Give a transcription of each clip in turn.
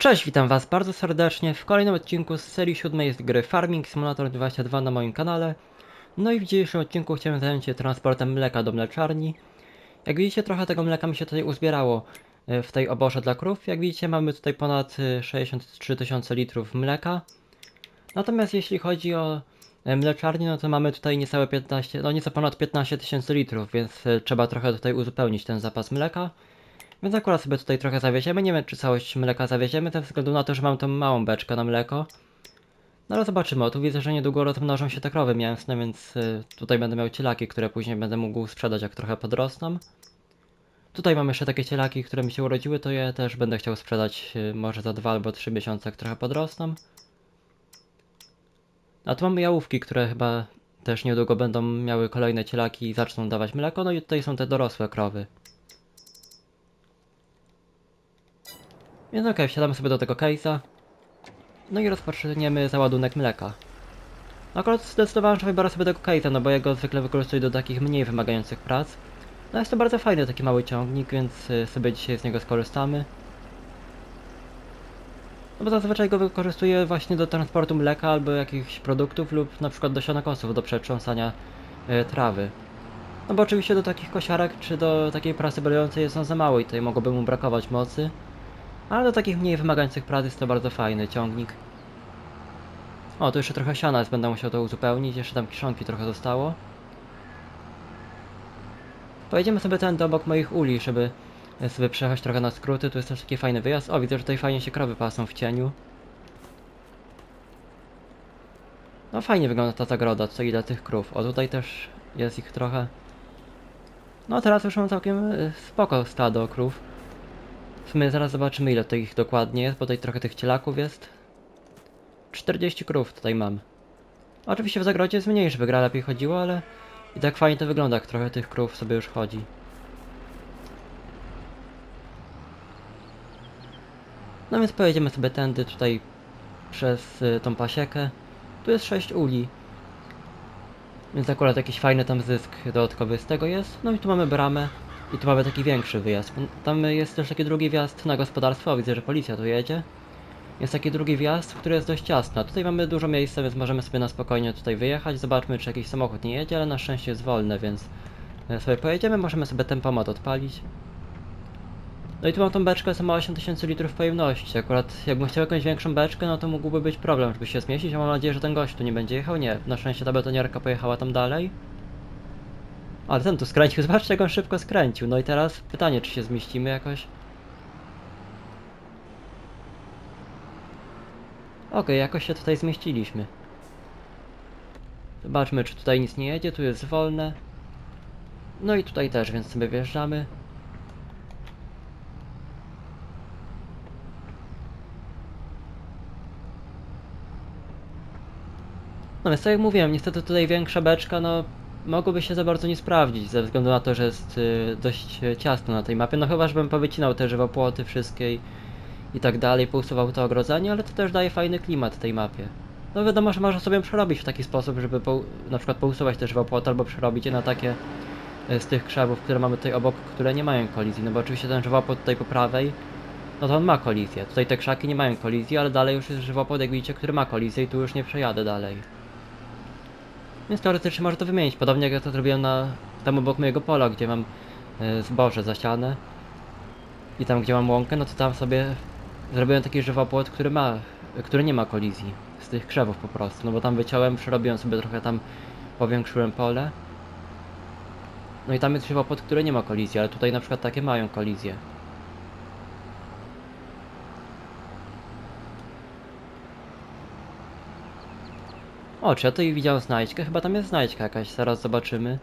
Cześć, witam was bardzo serdecznie w kolejnym odcinku z serii siódmej z gry Farming Simulator 22 na moim kanale. No i w dzisiejszym odcinku chciałem zająć się transportem mleka do mleczarni. Jak widzicie trochę tego mleka mi się tutaj uzbierało e, w tej oborze dla krów. Jak widzicie mamy tutaj ponad e, 63 tysiące litrów mleka. Natomiast jeśli chodzi o e, mleczarnię, no to mamy tutaj niecałe 15, no nieco ponad 15 tysięcy litrów, więc e, trzeba trochę tutaj uzupełnić ten zapas mleka. Więc akurat sobie tutaj trochę zawieziemy. Nie wiem, czy całość mleka zawieziemy, ze względu na to, że mam tą małą beczkę na mleko. No ale zobaczymy. O, tu widzę, że niedługo rozmnożą się te krowy mięsne, więc y, tutaj będę miał cielaki, które później będę mógł sprzedać, jak trochę podrosną. Tutaj mam jeszcze takie cielaki, które mi się urodziły, to je też będę chciał sprzedać y, może za dwa albo trzy miesiące, jak trochę podrosną. A tu mamy jałówki, które chyba też niedługo będą miały kolejne cielaki i zaczną dawać mleko. No i tutaj są te dorosłe krowy. Więc okej, wsiadamy sobie do tego case'a. No i rozpoczniemy załadunek mleka. Akurat zdecydowałem, że wybiorę sobie tego case'a, no bo ja go zwykle wykorzystuję do takich mniej wymagających prac. No jest to bardzo fajny taki mały ciągnik, więc y, sobie dzisiaj z niego skorzystamy. No bo zazwyczaj go wykorzystuję właśnie do transportu mleka albo jakichś produktów lub na przykład do sianokosów, do przetrząsania y, trawy. No bo oczywiście do takich kosiarek czy do takiej prasy brelującej jest on za mały i tutaj mogłoby mu brakować mocy. Ale do takich mniej wymagających prac jest to bardzo fajny ciągnik. O, tu jeszcze trochę siana jest, będę musiał to uzupełnić, jeszcze tam kiszonki trochę zostało. Pojedziemy sobie ten obok moich uli, żeby sobie przejechać trochę na skróty, tu jest też taki fajny wyjazd. O, widzę, że tutaj fajnie się krowy pasą w cieniu. No fajnie wygląda ta zagroda, co ile tych krów. O, tutaj też jest ich trochę. No teraz już mam całkiem y, spoko stado krów. Sumie zaraz zobaczymy ile to ich dokładnie jest, bo tutaj trochę tych cielaków jest. 40 krów tutaj mam. Oczywiście w zagrodzie jest mniej, żeby gra lepiej chodziło, ale i tak fajnie to wygląda, jak trochę tych krów sobie już chodzi. No więc pojedziemy sobie tędy tutaj przez y, tą pasiekę. Tu jest 6 uli. Więc akurat jakiś fajny tam zysk dodatkowy z tego jest. No i tu mamy bramę. I tu mamy taki większy wyjazd. Tam jest też taki drugi wjazd na gospodarstwo. Widzę, że policja tu jedzie. Jest taki drugi wjazd, który jest dość ciasno. Tutaj mamy dużo miejsca, więc możemy sobie na spokojnie tutaj wyjechać. Zobaczmy, czy jakiś samochód nie jedzie, ale na szczęście jest wolne, więc e, sobie pojedziemy. Możemy sobie tempomat odpalić. No i tu mam tą beczkę, co ma 8000 litrów pojemności. Akurat jakbym chciał jakąś większą beczkę, no to mógłby być problem, żeby się zmieścić. A mam nadzieję, że ten gość tu nie będzie jechał. Nie, na szczęście ta betoniarka pojechała tam dalej. Ale ten tu skręcił, zobaczcie jak on szybko skręcił. No i teraz pytanie, czy się zmieścimy jakoś? Okej, jakoś się tutaj zmieściliśmy. Zobaczmy, czy tutaj nic nie jedzie, tu jest wolne. No i tutaj też, więc sobie wjeżdżamy. No więc tak jak mówiłem, niestety tutaj większa beczka, no mogłoby się za bardzo nie sprawdzić, ze względu na to, że jest y, dość ciasno na tej mapie. No chyba, żebym powycinał te żywopłoty wszystkie i, i tak dalej, pousuwał to ogrodzenie, ale to też daje fajny klimat tej mapie. No wiadomo, że można sobie przerobić w taki sposób, żeby po, na przykład pousuwać te żywopłoty albo przerobić je na takie y, z tych krzewów, które mamy tutaj obok, które nie mają kolizji. No bo oczywiście ten żywopłot tutaj po prawej, no to on ma kolizję. Tutaj te krzaki nie mają kolizji, ale dalej już jest żywopłot, jak widzicie, który ma kolizję i tu już nie przejadę dalej. Więc teoretycznie może to wymienić, podobnie jak ja to zrobiłem na tam obok mojego pola, gdzie mam y, zboże zasiane i tam gdzie mam łąkę, no to tam sobie zrobiłem taki żywopłot, który ma, który nie ma kolizji z tych krzewów po prostu, no bo tam wyciąłem, przerobiłem sobie trochę tam, powiększyłem pole. No i tam jest żywopłot, który nie ma kolizji, ale tutaj na przykład takie mają kolizję. O, czy ja tutaj widziałem znajdźkę? Chyba tam jest znajdźka jakaś, zaraz zobaczymy.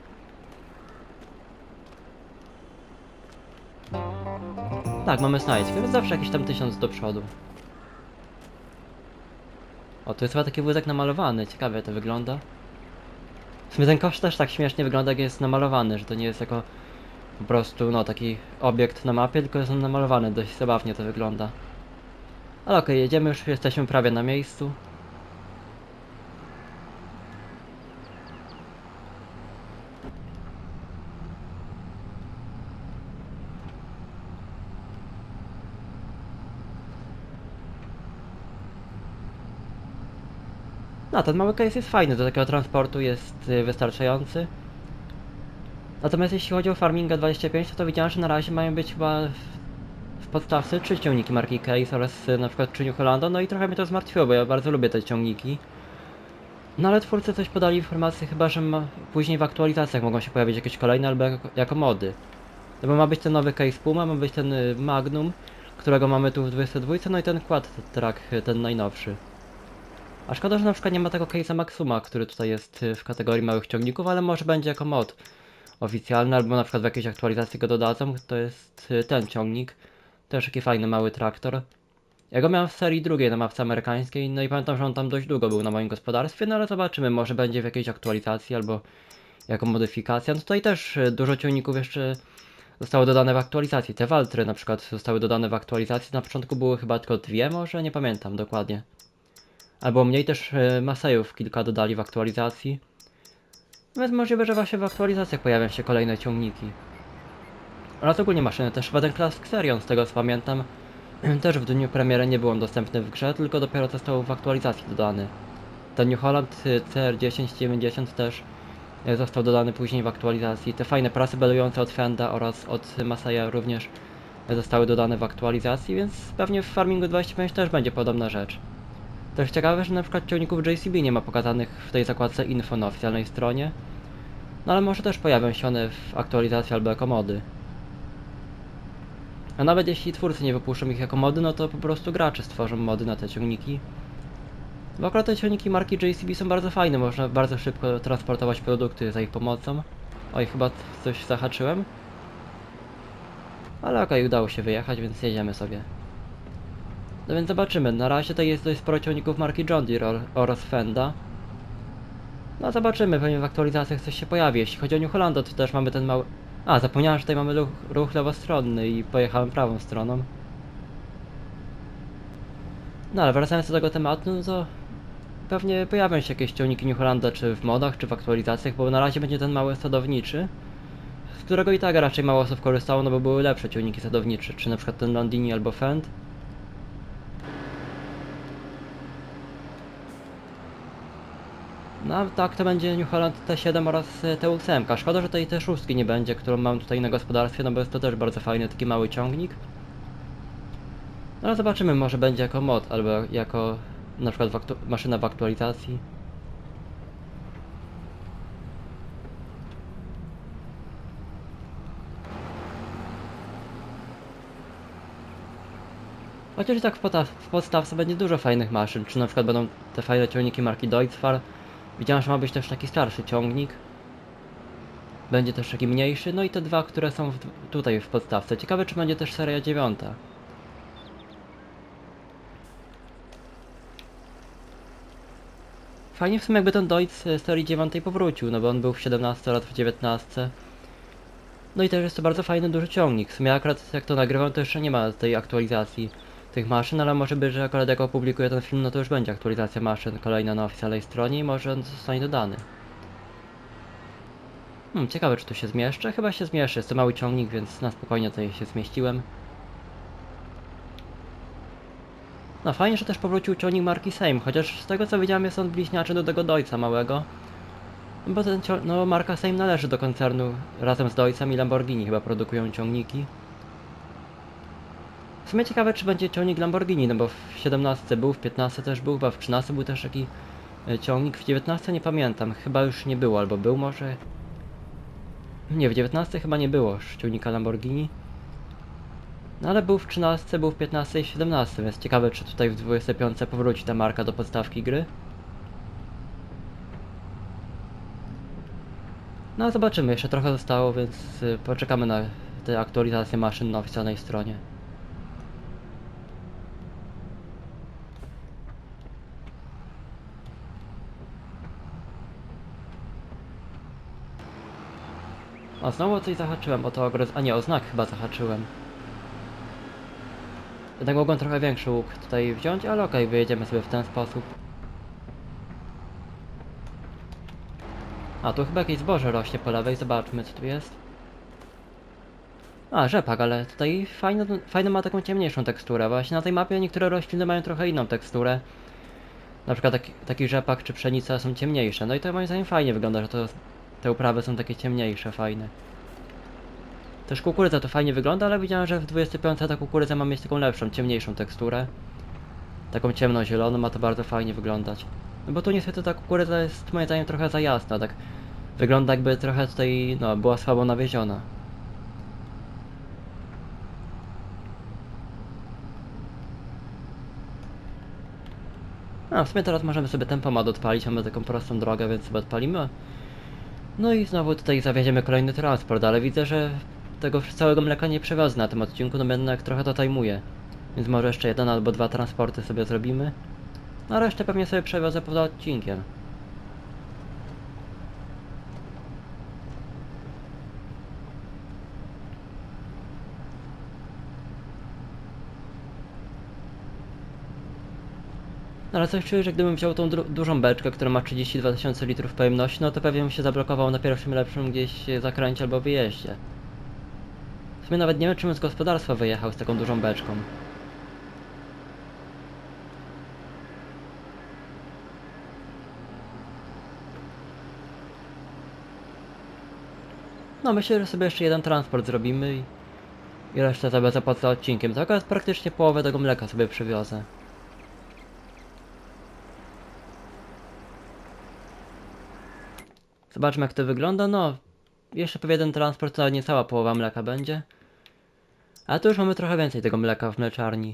Tak, mamy znajdźkę, więc zawsze jakiś tam tysiąc do przodu. O, tu jest chyba taki wózek namalowany, ciekawie to wygląda. W sumie ten kosz też tak śmiesznie wygląda, jak jest namalowany, że to nie jest jako po prostu, no, taki obiekt na mapie, tylko jest on namalowany, dość zabawnie to wygląda. Ale okej, jedziemy już, jesteśmy prawie na miejscu. No, ten mały case jest fajny, do takiego transportu jest y, wystarczający. Natomiast jeśli chodzi o Farminga 25, to, to widziałem, że na razie mają być chyba w, podstawce trzy ciągniki marki Case oraz y, na przykład trzy New Hollanda, no i trochę mnie to zmartwiło, bo ja bardzo lubię te ciągniki. No ale twórcy coś podali informacje chyba, że ma, później w aktualizacjach mogą się pojawić jakieś kolejne albo jako, jako mody. No bo ma być ten nowy Case Puma, ma być ten y, Magnum, którego mamy tu w 22, no i ten Quad Track, ten najnowszy. A szkoda, że na przykład nie ma tego case'a Maxuma, który tutaj jest y, w kategorii małych ciągników, ale może będzie jako mod oficjalny, albo na przykład w jakiejś aktualizacji go dodadzą. To jest y, ten ciągnik. Też taki fajny mały traktor. Ja go miałem w serii drugiej na mapce amerykańskiej, no i pamiętam, że on tam dość długo był na moim gospodarstwie, no ale zobaczymy, może będzie w jakiejś aktualizacji albo jako modyfikacja. No tutaj też y, dużo ciągników jeszcze zostało dodane w aktualizacji. Te Waltry na przykład zostały dodane w aktualizacji. Na początku były chyba tylko dwie, może nie pamiętam dokładnie. Albo mniej też e, Masejów kilka dodali w aktualizacji. Więc możliwe, że właśnie w aktualizacjach pojawią się kolejne ciągniki. Oraz ogólnie maszyny też chyba ten Classic Serion, z tego co pamiętam. Też w dniu premiery nie był on dostępny w grze, tylko dopiero został w aktualizacji dodany. Ten New Holland y, CR1090 też y, został dodany później w aktualizacji. Te fajne prasy belujące od Fenda oraz od Maseja również y, zostały dodane w aktualizacji, więc pewnie w Farmingu 25 też będzie podobna rzecz. Też ciekawe, że na przykład ciągników JCB nie ma pokazanych w tej zakładce info na oficjalnej stronie. No ale może też pojawią się one w aktualizacji albo jako mody. A nawet jeśli twórcy nie wypuszczą ich jako mody, no to po prostu gracze stworzą mody na te ciągniki. Bo akurat te ciągniki marki JCB są bardzo fajne, można bardzo szybko transportować produkty za ich pomocą. Oj, chyba coś zahaczyłem. Ale okej, udało się wyjechać, więc jedziemy sobie. No więc zobaczymy. Na razie to jest dość sporo ciągników marki John Deere or- oraz Fenda. No zobaczymy, pewnie w aktualizacjach coś się pojawi. Jeśli chodzi o New Hollanda, to też mamy ten mały... A, zapomniałem, że tutaj mamy ruch, ruch lewostronny i pojechałem prawą stroną. No ale wracając do tego tematu, no to... Pewnie pojawią się jakieś ciągniki New Hollanda, czy w modach, czy w aktualizacjach, bo na razie będzie ten mały sadowniczy. Z którego i tak raczej mało osób korzystało, no bo były lepsze ciągniki sadownicze, czy na przykład ten Landini albo Fend. No tak to będzie New Holland T7 oraz e, T8. Szkoda, że tej T6 nie będzie, którą mam tutaj na gospodarstwie, no bo jest to też bardzo fajny taki mały ciągnik. No ale zobaczymy, może będzie jako mod, albo jako na przykład w maszyna w aktualizacji. Chociaż tak w, pota- w podstawce będzie dużo fajnych maszyn, czy na przykład będą te fajne ciągniki marki Deutzfahr. Widziałem, że ma być też taki starszy ciągnik. Będzie też taki mniejszy, no i te dwa, które są w, tutaj w podstawce. Ciekawe, czy będzie też seria dziewiąta. Fajnie w sumie jakby ten Deutz z serii 9 powrócił, no bo on był w 17 oraz w 19. No i też jest to bardzo fajny, duży ciągnik. W sumie akurat jak to nagrywam, to jeszcze nie ma tej aktualizacji tych maszyn, ale może być, że akurat jak opublikuję ten film, no to już będzie aktualizacja maszyn kolejna na oficjalnej stronie i może on zostanie dodany. Hmm, ciekawe czy tu się zmieszczę? Chyba się zmieszczę, jest to mały ciągnik, więc na spokojnie tutaj się zmieściłem. No fajnie, że też powrócił ciągnik marki Same, chociaż z tego co widziałem jest on bliźniaczy do tego Deutza małego. Bo ten no marka Same należy do koncernu razem z Deutzem i Lamborghini chyba produkują ciągniki. W sumie ciekawe czy będzie ciągnik Lamborghini, no bo w 17 był, w 15 też był, chyba w 13 był też taki e, ciągnik, w 19 nie pamiętam, chyba już nie było, albo był może... Nie, w 19 chyba nie było już ciągnika Lamborghini. No ale był w 13, był w 15 i w 17, więc ciekawe czy tutaj w 25 powróci ta marka do podstawki gry. No zobaczymy, jeszcze trochę zostało, więc y, poczekamy na te aktualizacje maszyn na oficjalnej stronie. O, znowu coś zahaczyłem, o to ogroz... A nie, o znak chyba zahaczyłem. Jednak mogłem trochę większy łuk tutaj wziąć, ale okej, wyjedziemy sobie w ten sposób. A, tu chyba jakieś zboże rośnie po lewej, zobaczmy co tu jest. A, rzepak, ale tutaj fajny, fajny ma taką ciemniejszą teksturę. Właśnie na tej mapie niektóre rośliny mają trochę inną teksturę. na przykład taki, taki rzepak czy pszenica są ciemniejsze. No i to moim zdaniem fajnie wygląda, że to te uprawy są takie ciemniejsze, fajne. Też kukurydza to fajnie wygląda, ale widziałem, że w 25 ta kukurydza ma mieć taką lepszą, ciemniejszą teksturę. Taką ciemno-zieloną ma to bardzo fajnie wyglądać. No bo tu niestety ta kukurydza jest moim zdaniem trochę za jasna, tak wygląda jakby trochę tutaj, no, była słabo nawieziona. A, w sumie teraz możemy sobie tempomat odpalić, mamy taką prostą drogę, więc sobie odpalimy. No i znowu tutaj zawiedziemy kolejny transport, ale widzę, że tego całego mleka nie przewiozę na tym odcinku, no jednak trochę to tajmuje. Więc może jeszcze jeden albo dwa transporty sobie zrobimy. No a resztę pewnie sobie przewiozę poza odcinkiem. No ale coś czuję, że gdybym wziął tą dru- dużą beczkę, która ma 32 tysiące litrów pojemności, no to pewnie bym się zablokował na pierwszym lepszym gdzieś zakręcie albo wyjeździe. W sumie nawet nie wiem, czym z gospodarstwa wyjechał z taką dużą beczką. No myślę, że sobie jeszcze jeden transport zrobimy i, i resztę sobie zapłacę odcinkiem. To akurat praktycznie połowę tego mleka sobie przywiozę. Zobaczmy jak to wygląda. No, jeszcze pewnie jeden transport to niecała połowa mleka będzie. Ale tu już mamy trochę więcej tego mleka w mleczarni.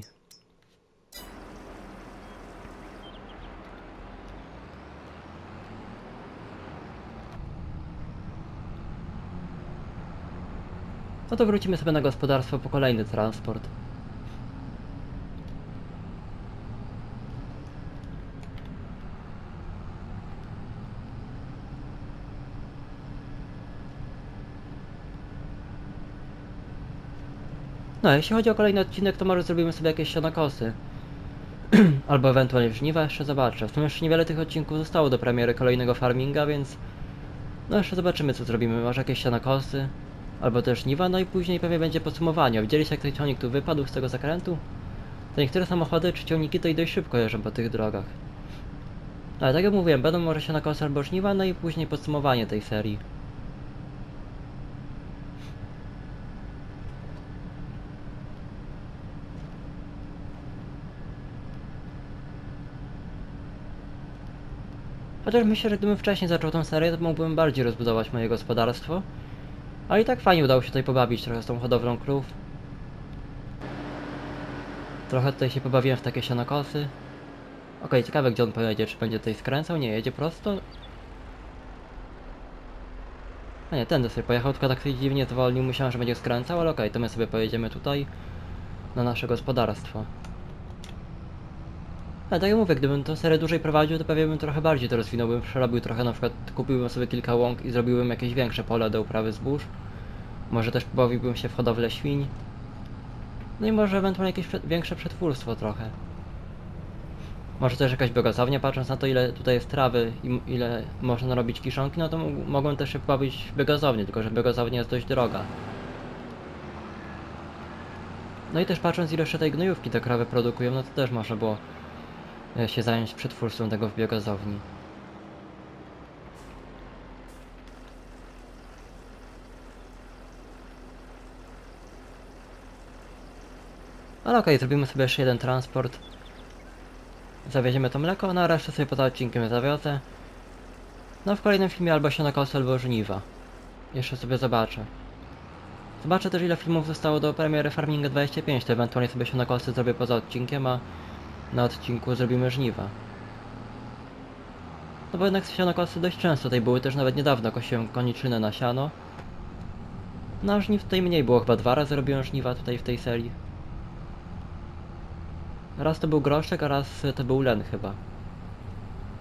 No to wrócimy sobie na gospodarstwo po kolejny transport. No, jeśli chodzi o kolejny odcinek, to może zrobimy sobie jakieś sianokosy. Albo ewentualnie żniwa, jeszcze zobaczę. W sumie jeszcze niewiele tych odcinków zostało do premiery kolejnego farminga, więc... No jeszcze zobaczymy co zrobimy, może jakieś sianokosy. Albo też żniwa, no i później pewnie będzie podsumowanie. Widzieliście jak ten ciągnik tu wypadł z tego zakrętu? To niektóre samochody czy ciągniki to i dość szybko jeżdżą po tych drogach. Ale tak jak mówiłem, będą może sianokosy albo żniwa, no i później podsumowanie tej serii. Chociaż myślę, że gdybym wcześniej zaczął tą serię, to mógłbym bardziej rozbudować moje gospodarstwo. Ale i tak fajnie udało się tutaj pobawić trochę z tą hodowlą krów. Trochę tutaj się pobawiłem w takie sianokosy. Okej, ciekawe gdzie on pojedzie, czy będzie tutaj skręcał, nie, jedzie prosto. A nie, tędy sobie pojechał, tylko tak sobie dziwnie zwolnił, myślałem, że będzie skręcał, ale okej, to my sobie pojedziemy tutaj na nasze gospodarstwo. Ale tak jak mówię, gdybym tę serię dłużej prowadził, to pewnie bym trochę bardziej to rozwinąłbym, przerobił trochę, na przykład kupiłbym sobie kilka łąk i zrobiłbym jakieś większe pole do uprawy zbóż. Może też pobawiłbym się w hodowlę świń. No i może ewentualnie jakieś większe przetwórstwo trochę. Może też jakaś biogazownia, patrząc na to ile tutaj jest trawy i ile można narobić kiszonki, no to mogłem też się pobawić w biogazownię, tylko że biogazownia jest dość droga. No i też patrząc ile jeszcze tej gnojówki te krowy produkują, no to też można było się zająć przetwórstwem tego w biogazowni. Ale okej, zrobimy sobie jeszcze jeden transport. Zawieziemy to mleko, no resztę sobie poza odcinkiem zawiozę. No w kolejnym filmie albo sianokosy, albo żniwa. Jeszcze sobie zobaczę. Zobaczę też ile filmów zostało do premiery Farminga 25, to ewentualnie sobie sianokosy zrobię poza odcinkiem, a na odcinku zrobimy żniwa. No bo jednak sianokosy dość często tutaj były, też nawet niedawno kosiłem koniczynę na siano. No żniw tutaj mniej było, chyba dwa razy robiłem żniwa tutaj w tej serii. Raz to był groszek, a raz to był len chyba.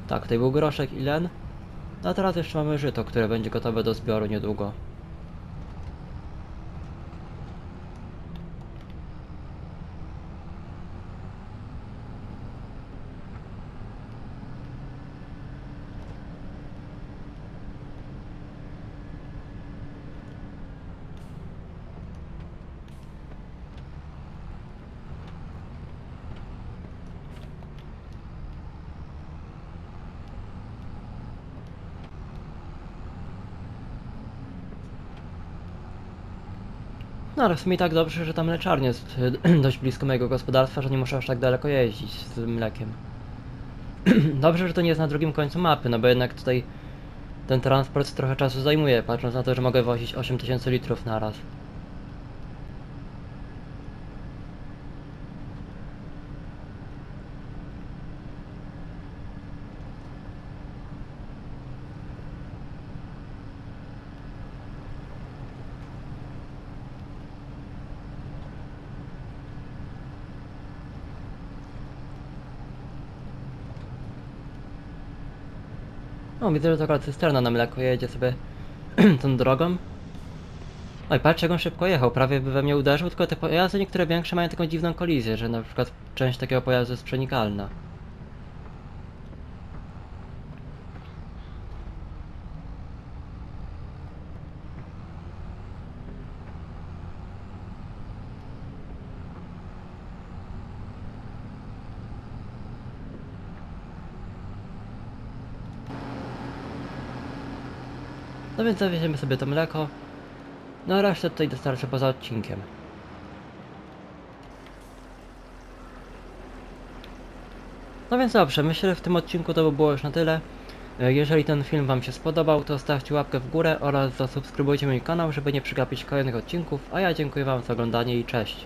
Tak, tutaj był groszek i len. No a teraz jeszcze mamy żyto, które będzie gotowe do zbioru niedługo. No w sumie tak dobrze, że ta mleczarnia jest y, dość blisko mojego gospodarstwa, że nie muszę aż tak daleko jeździć z mlekiem. dobrze, że to nie jest na drugim końcu mapy, no bo jednak tutaj ten transport trochę czasu zajmuje, patrząc na to, że mogę wozić 8000 litrów na raz. O, widzę, że taka cysterna na mleko jedzie sobie tą drogą. Oj, patrz jak on szybko jechał, prawie by we mnie uderzył, tylko te pojazdy niektóre większe mają taką dziwną kolizję, że na przykład część takiego pojazdu jest przenikalna. No więc zawieziemy sobie to mleko. No resztę tutaj dostarczę poza odcinkiem. No więc dobrze, myślę, że w tym odcinku to by było już na tyle. E, Jeżeli ten film Wam się spodobał, to stawcie łapkę w górę oraz zasubskrybujcie mój kanał, żeby nie przegapić kolejnych odcinków, a ja dziękuję Wam za oglądanie i cześć.